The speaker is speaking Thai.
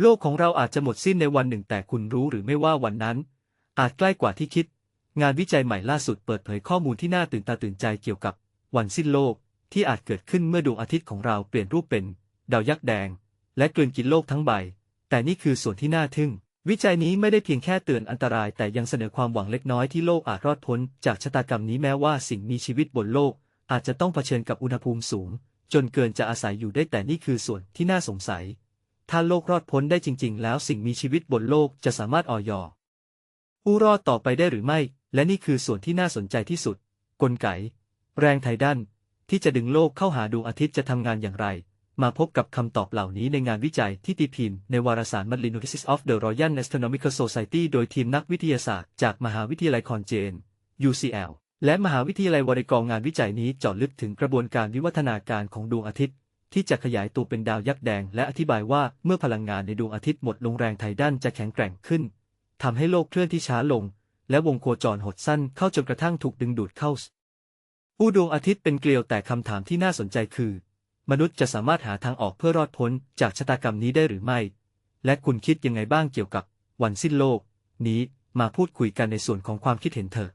โลกของเราอาจจะหมดสิ้นในวันหนึ่งแต่คุณรู้หรือไม่ว่าวันนั้น อาจใกล้กว่าที่คิด งานวิจัยใหม่ล่าสุดเปิดเผยข้อมูลที่น่าตื่นตาตื่นใจเกี่ยวกับวันสิ้นโลกที่อาจเกิดขึ้นเมื่อดวงอาทิตย์ของเราเปลี่ยนรูปเป็น ดาวยักษ์แดง และกลืนกินโลกทั้งใบ แต่นี่คือส่วนที่น่าทึ่ง วิจัยนี้ไม่ได้เพียงแค่เตือนอันตราย แต่ยังเสนอความหวังเล็กน้อยที่โลกอาจรอดพ้น จากชะตากรรมนี้แม้ว่าสิ่งมีชีวิตบนโลก อาจจะต้องเผชิญกับอุณหภูมิสูง จนเกินจะอาศัยอยู่ได้แต่นี่คือส่วนที่น่าสงสัย ถ้าโลกรอดพ้นได้จริง ๆ แล้วสิ่งมีชีวิตบนโลกจะสามารถออยอผู้รอดต่อไปได้หรือไม่ และนี่คือส่วนที่น่าสนใจที่สุด กลไก แรงไทดันที่จะดึงโลกเข้าหาดวงอาทิตย์จะทำงานอย่างไร มาพบกับคำตอบเหล่านี้ในงานวิจัยที่ตีพิมพ์ในวารสาร m a l i n o s i s of the Royal Astronomical Society โดยทีมนักวิทยาศาสตร์จากมหาวิทยาลัยคอนเจน UCL และมหาวิทยาลัยวอริกองงานวิจัยนี้เจาะลึกถึงกระบวนการวิวัฒนาการของดวงอาทิตย์ ที่จะขยายตัวเป็นดาวยักษ์แดง และอธิบายว่าเมื่อพลังงานในดวงอาทิตย์หมดลงแรงไทดันจะแข็งแกร่งขึ้นทำให้โลกเคลื่อนที่ช้าลง และวงโคจรหดสั้นเข้าจนกระทั่งถูกดึงดูดเข้าผู้ดวงอาทิตย์เป็นเกลียวแต่คำถามที่น่าสนใจคือ มนุษย์จะสามารถหาทางออกเพื่อรอดพ้นจากชะตากรรมนี้ได้หรือไม่ และคุณคิดยังไงบ้างเกี่ยวกับ วันสิ้นโลก นี้มาพูดคุยกันในส่วนของความคิดเห็นเถอะ